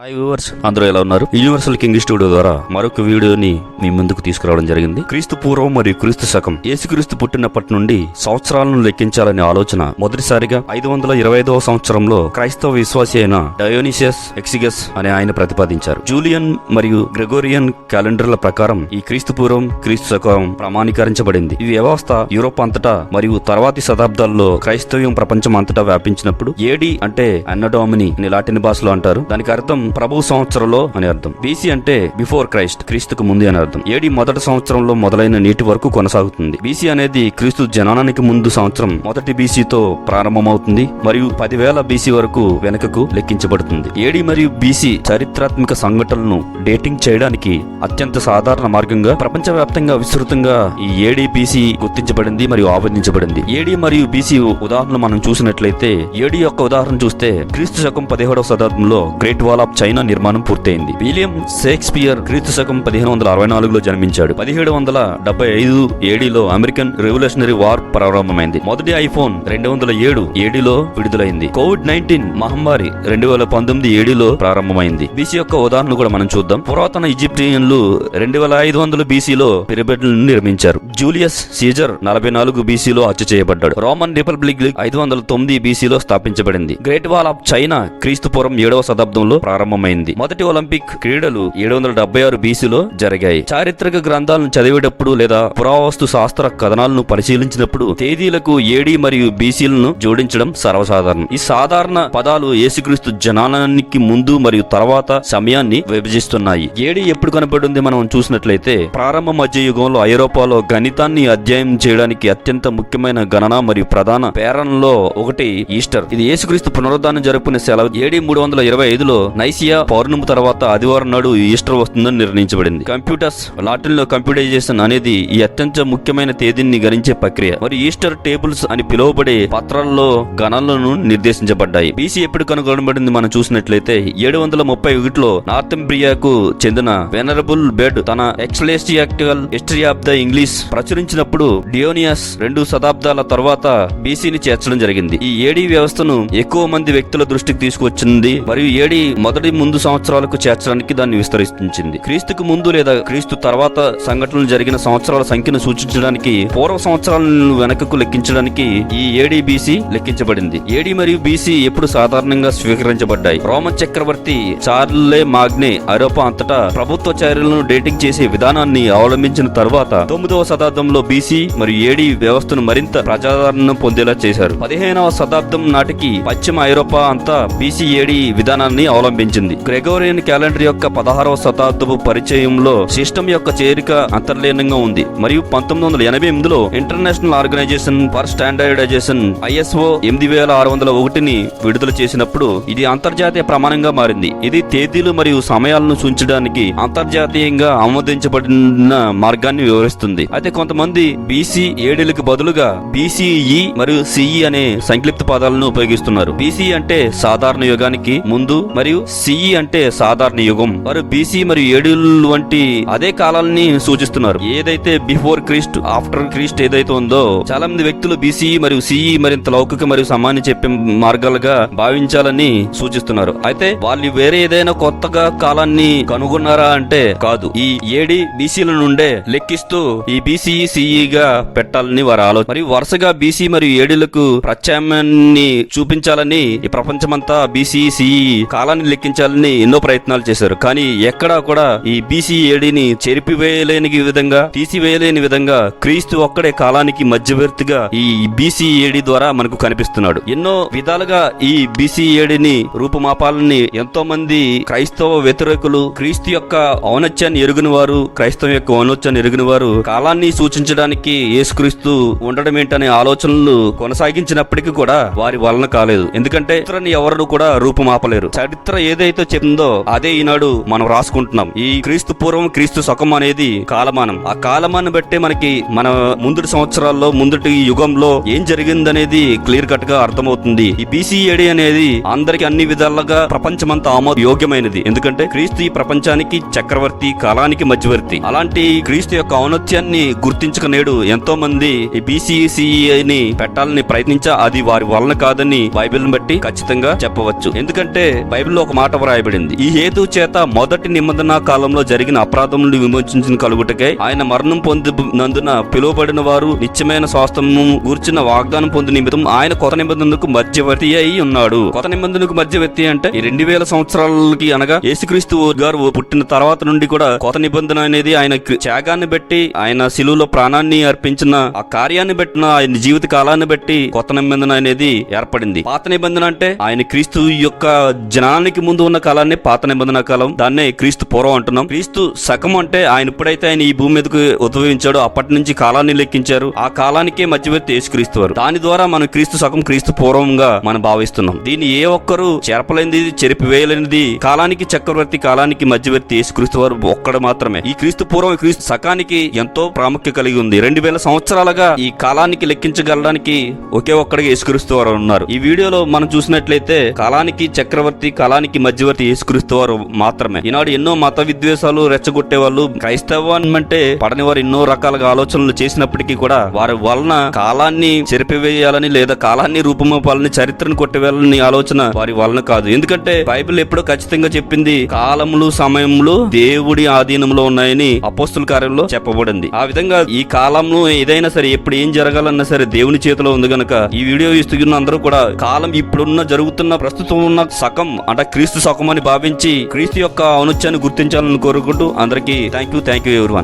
Hi viewers అందరూ ఎలా ఉన్నారు? యూనివర్సల్ కింగ్ స్టూడియో ద్వారా మరొక వీడియోని మీ ముందుకు తీసుకురావడం జరిగింది. క్రీస్తు పూర్వం మరియు క్రీస్తు శకం యేసుక్రీస్తు పుట్టినప్పటి నుండి సంవత్సరాలను లెక్కించాలనే ఆలోచన మొదటిసారిగా ఐదు వందల ఇరవై ఐదవ సంవత్సరంలో క్రైస్తవ విశ్వాసి అయిన డయోనిసియస్ ఎక్సిగస్ అనే ఆయన ప్రతిపాదించారు. జూలియన్ మరియు గ్రెగోరియన్ క్యాలెండర్ల ప్రకారం ఈ క్రీస్తు పూర్వం క్రీస్తు శకం ప్రమాణీకరించబడింది. ఈ వ్యవస్థ యూరోప్ అంతటా మరియు తర్వాతి శతాబ్దాల్లో క్రైస్తవ్యం ప్రపంచం అంతటా వ్యాపించినప్పుడు ఏడి అంటే అన్నడామిని అని లాటిన్ భాషలో అంటారు. దానికి అర్థం ప్రభు సంవత్సరంలో అని అర్థం. బీసీ అంటే బిఫోర్ క్రైస్ట్ క్రీస్తుకు ముందు అని అర్థం. ఏడి మొదటి సంవత్సరంలో మొదలైన నీటి వరకు కొనసాగుతుంది. బీసీ అనేది క్రీస్తు జననానికి ముందు సంవత్సరం మొదటి బీసీతో ప్రారంభమవుతుంది మరియు పదివేల బీసీ వరకు వెనుకకు లెక్కించబడుతుంది. ఏడి మరియు బీసీ చారిత్రాత్మక సంఘటనలను డేటింగ్ చేయడానికి అత్యంత సాధారణ మార్గంగా ప్రపంచవ్యాప్తంగా విస్తృతంగా ఈ ఏడి బీసీ గుర్తించబడింది మరియు ఆవర్ణించబడింది ఏడి మరియు బీసీ ఉదాహరణ మనం చూసినట్లయితే ఏడి యొక్క ఉదాహరణ చూస్తే క్రీస్తు శకం పదిహేడవ శతాబ్దంలో గ్రేట్ వాల్ ఆఫ్ చైనా నిర్మాణం పూర్తయింది. విలియం షేక్స్పియర్ క్రీస్తు శకం పదిహేను వందల అరవై నాలుగులో జన్మించాడు. పదిహేడు వందల డెబ్బై ఐదు ఏడీలో అమెరికన్ రెవల్యూషనరీ వార్ ప్రారంభమైంది. మొదటి ఐఫోన్ రెండు వందల ఏడు ఏడీలో విడుదలైంది. కోవిడ్ నైన్టీన్ మహమ్మారి రెండు వేల పంతొమ్మిది ఏడీలో ప్రారంభమైంది. బీసీ యొక్క ఉదాహరణ కూడా మనం చూద్దాం. పురాతన ఈజిప్టియన్లు రెండు వేల ఐదు వందల బీసీలో పిరమిడ్లను నిర్మించారు. జూలియస్ సీజర్ నలభై నాలుగు బీసీలో హత్య చేయబడ్డాడు. రోమన్ రిపబ్లిక్ ఐదు వందల తొమ్మిది బీసీలో స్థాపించబడింది. గ్రేట్ వాల్ ఆఫ్ చైనా క్రీస్తు పూర్వం ఏడవ శతాబ్దంలో ప్రారంభమైంది. మొదటి ఒలింపిక్ క్రీడలు ఏడు వందల డెబ్బై ఆరు బీసీలో జరిగాయి. చారిత్రక గ్రంథాలను చదివేటప్పుడు లేదా పురావస్తు శాస్త్ర కథనాలను పరిశీలించినప్పుడు తేదీలకు ఏడి మరియు బీసీలను జోడించడం సర్వసాధారణం. ఈ సాధారణ పదాలు యేసుక్రీస్తు జనానానికి ముందు మరియు తర్వాత సమయాన్ని విభజిస్తున్నాయి. ఏడి ఎప్పుడు కనపడింది మనం చూసినట్లయితే ప్రారంభ మధ్య యుగంలో ఐరోపాలో గణితాన్ని అధ్యయనం చేయడానికి అత్యంత ముఖ్యమైన గణన మరియు ప్రధాన పేరణలో ఒకటి ఈస్టర్. ఇది యేసుక్రీస్తు పునరుద్ధానం జరుపుకునే సెలవు. ఏడి మూడు వందల ఇరవై ఐదులో నైసియా పౌర్ణమి తర్వాత ఆదివారం నాడు ఈస్టర్ వస్తుందని నిర్ణయించబడింది. కంప్యూటర్స్ లాటిన్లో కంప్యూటరైజేషన్ అనేది ఈ అత్యంత ముఖ్యమైన తేదీని గణించే ప్రక్రియ. మరియు ఈస్టర్ టేబుల్స్ అని పిలువబడే పత్రాల్లో గణాలను నిర్దేశించబడ్డాయి. బీసీ ఎప్పుడు కనుగొనబడింది మనం చూసినట్లయితే ఏడు వందల ముప్పై ఒకటిలో నార్థంబ్రియాకు చెందిన వెనరబుల్ బెడ్ తన ecclesiastical history of the English ప్రచురించినప్పుడు Dionysius రెండు శతాబ్దాల తర్వాత బీసీని చేర్చడం జరిగింది. ఈ ఏడీ వ్యవస్థను ఎక్కువ మంది వ్యక్తుల దృష్టికి తీసుకొచ్చింది మరియు ఏడీ మొదటి ముందు సంవత్సరాలకు చేర్చడానికి దాన్ని విస్తరించింది క్రీస్తుకు ముందు లేదా క్రీస్తు తర్వాత సంఘటనలు జరిగిన సంవత్సరాల సంఖ్యను సూచించడానికి పూర్వ సంవత్సరాలను వెనకకు లెక్కించడానికి ఈ ఏడీ బీసీ లెక్కించబడింది. ఏడీ మరియు బీసీ ఎప్పుడు సాధారణంగా స్వీకరించబడ్డాయి. రోమన్ చక్రవర్తి చార్లే మాగ్నే ఐరోపా అంతటా ప్రభుత్వ చర్యలను డేటింగ్ చేసే విధానాన్ని అవలంబించిన తర్వాత తొమ్మిదవ శతాబ్దంలో బీసీ మరియు ఏడీ వ్యవస్థను మరింత ప్రజాదరణ పొందేలా చేశారు. పదిహేనవ శతాబ్దం నాటికి పశ్చిమ ఐరోపా అంతా బీసీ ఏడీ విధానాన్ని ప్రకటించింది. గ్రెగోరియన్ క్యాలెండర్ యొక్క పదహారవ శతాబ్దపు పరిచయంలో సిస్టమ్ యొక్క చేరిక అంతర్లీనంగా ఉంది. మరియు పంతొమ్మిది వందల ఎనభై ఎనిమిదిలో International Organization for Standardization ISO ఎనిమిది వేల ఆరు వందల ఒకటిని విడుదల చేసినప్పుడు ఇది అంతర్జాతీయ ప్రమాణంగా మారింది. ఇది తేదీలు మరియు సమయాలను సూచించడానికి అంతర్జాతీయంగా ఆమోదించబడిన మార్గాన్ని వివరిస్తుంది. అయితే కొంతమంది బీసీ ఏడేళ్ళకు బదులుగా బీసీఈ మరియు సిఈ అనే సంక్లిప్త పదాలను ఉపయోగిస్తున్నారు. బీసీ అంటే సాధారణ యుగానికి ముందు మరియు సిఈ అంటే సాధారణ యుగం. వారు బీసీ మరియు ఏడీలు వంటి అదే కాలాలని సూచిస్తున్నారు. ఏదైతే బిఫోర్ క్రీస్ట్ ఆఫ్టర్ క్రీస్ట్ ఏదైతే ఉందో చాలా మంది వ్యక్తులు బీసీ మరియు సిఈ మరింత లౌకిక మరియు సమాన్ని చెప్పే మార్గాలుగా భావించాలని సూచిస్తున్నారు. అయితే వాళ్ళు వేరే ఏదైనా కొత్తగా కాలాన్ని కనుగొన్నారా అంటే కాదు. ఈ ఏడి బీసీల నుండే లెక్కిస్తూ ఈ బీసీఈ సిఈగా పెట్టాలని వారి ఆలోచన మరియు వరుసగా బీసీ మరియు ఏడీలకు ప్రత్యామ్నాన్ని చూపించాలని ఈ ప్రపంచమంతా బీసీ సిఈ కాలాన్ని లెక్కి లెక్కించాలని ఎన్నో ప్రయత్నాలు చేశారు. కానీ ఎక్కడా కూడా ఈ బీసీ ఏడీని చెరిపివేయలేని విధంగా తీసివేయలేని విధంగా క్రీస్తు ఒక్కడే కాలానికి మధ్యవర్తిగా ఈ బీసీఏడి ద్వారా మనకు కనిపిస్తున్నాడు. ఎన్నో విధాలుగా ఈ బీసీ ఏడిని రూపుమాపాలని ఎంతో మంది క్రైస్తవ వ్యతిరేకులు క్రీస్తు యొక్క ఔనత్యాన్ని ఎరుగిన వారు క్రైస్తవం యొక్క ఔనత్యాన్ని ఎరుగుని వారు కాలాన్ని సూచించడానికి యేసుక్రీస్తు ఉండడం ఏంటనే ఆలోచనలు కొనసాగించినప్పటికీ కూడా వారి వలన కాలేదు. ఎందుకంటే ఎవరు కూడా రూపుమాపలేరు. చరిత్ర ఏదైతే చెప్పిందో అదే ఈనాడు మనం రాసుకుంటున్నాం. ఈ క్రీస్తు పూర్వం క్రీస్తు సుఖం అనేది కాలమానం. ఆ కాలమాన్ని బట్టే మనకి మన ముందుటి సంవత్సరాల్లో ముందుటి యుగంలో ఏం జరిగిందనేది క్లియర్ కట్గా అర్థమవుతుంది. ఈ బీసీఏడి అనేది అందరికి అన్ని విధాలుగా ప్రపంచమంతా ఆమోద యోగ్యమైనది ఎందుకంటే క్రీస్తు ఈ ప్రపంచానికి చక్రవర్తి కాలానికి మధ్యవర్తి. అలాంటి క్రీస్తు యొక్క ఔన్నత్యాన్ని గుర్తించక నేడు ఎంతో మంది ఈ బీసీసీని పెట్టాలని ప్రయత్నించా అది వారి వలన కాదని బైబిల్ బట్టి ఖచ్చితంగా చెప్పవచ్చు. ఎందుకంటే బైబిల్లో ఒక మాట మాట వ్రాయబడింది. ఈ హేతు చేత మొదటి నిబంధన కాలంలో జరిగిన అపరాధం నుండి విమోచించిన కలుగుటకై ఆయన మరణం పొందినందున పిలువబడిన వారు నిత్యమైన స్వాస్థము గూర్చిన వాగ్దానం పొంది నిమిత్తం ఆయన కొత్త నిబంధనకు మధ్యవర్తి అయి ఉన్నాడు. కొత్త నిబంధనకు మధ్యవర్తి అంటే ఈ రెండు వేల సంవత్సరాలకి అనగా యేసుక్రీస్తు గారు పుట్టిన తర్వాత నుండి కూడా కొత్త నిబంధన అనేది ఆయన త్యాగాన్ని బట్టి ఆయన శిలువులో ప్రాణాన్ని అర్పించిన ఆ కార్యాన్ని బట్టిన ఆయన జీవిత కాలాన్ని బట్టి కొత్త నిబంధన అనేది ఏర్పడింది. పాత నిబంధన అంటే ఆయన క్రీస్తు యొక్క జనానికి ముందు ఉన్న కాలాన్ని పాత నిబంధన కాలం దాన్నే క్రీస్తు పూర్వం అంటున్నాం. క్రీస్తు సగం అంటే ఆయన ఎప్పుడైతే ఆయన ఈ భూమి మీదకు ఉద్భవించాడో అప్పటి నుంచి కాలాన్ని లెక్కించారు. ఆ కాలానికే మధ్యవర్తి యేసుక్రీస్తు వారు. దాని ద్వారా మనం క్రీస్తు సగం క్రీస్తు పూర్వంగా మనం భావిస్తున్నాం. దీన్ని ఏ ఒక్కరు చెరపలేనిది చెరిపివేయలేనిది కాలానికి చక్రవర్తి కాలానికి మధ్యవర్తి యేసుక్రీస్తు వారు ఒక్కడు మాత్రమే. ఈ క్రీస్తు పూర్వం క్రీస్తు సకానికి ఎంతో ప్రాముఖ్యత కలిగి ఉంది. రెండు వేల సంవత్సరాలుగా ఈ కాలానికి లెక్కించగలడానికి ఒకే ఒక్కడిగా యేసుక్రీస్తు వారు ఉన్నారు. ఈ వీడియోలో మనం చూసినట్లయితే కాలానికి చక్రవర్తి కాలానికి మధ్యవర్తి యేసుక్రీస్తు వారు మాత్రమే. ఈనాడు ఎన్నో మత విద్వేషాలు రెచ్చగొట్టే వాళ్ళు క్రైస్తవం అంటే పడని వారు ఎన్నో రకాలుగా ఆలోచనలు చేసినప్పటికీ కూడా వారి వలన కాలాన్ని చెరిపివేయాలని లేదా కాలాన్ని రూపమపాలని చరిత్రను కొట్టివేయాలని ఆలోచన వారి వలన కాదు. ఎందుకంటే బైబిల్ ఎప్పుడో ఖచ్చితంగా చెప్పింది కాలములు సమయములు దేవుడి ఆధీనంలో ఉన్నాయని అపోస్తుల కార్యంలో చెప్పబడింది. ఆ విధంగా ఈ కాలంలో ఏదైనా సరే ఎప్పుడు ఏం జరగాలన్నా సరే దేవుని చేతిలో ఉంది గనక ఈ వీడియో ఇస్తున్న అందరూ కూడా కాలం ఇప్పుడున్న జరుగుతున్న ప్రస్తుతం ఉన్న సకం అంటే క్రీస్తు క్రీస్తు అని భావించి క్రీస్తు యొక్క ఔన్నత్యాన్ని గుర్తించాలని కోరుకుంటూ అందరికీ థ్యాంక్ యూ థ్యాంక్ యూ ఎవరి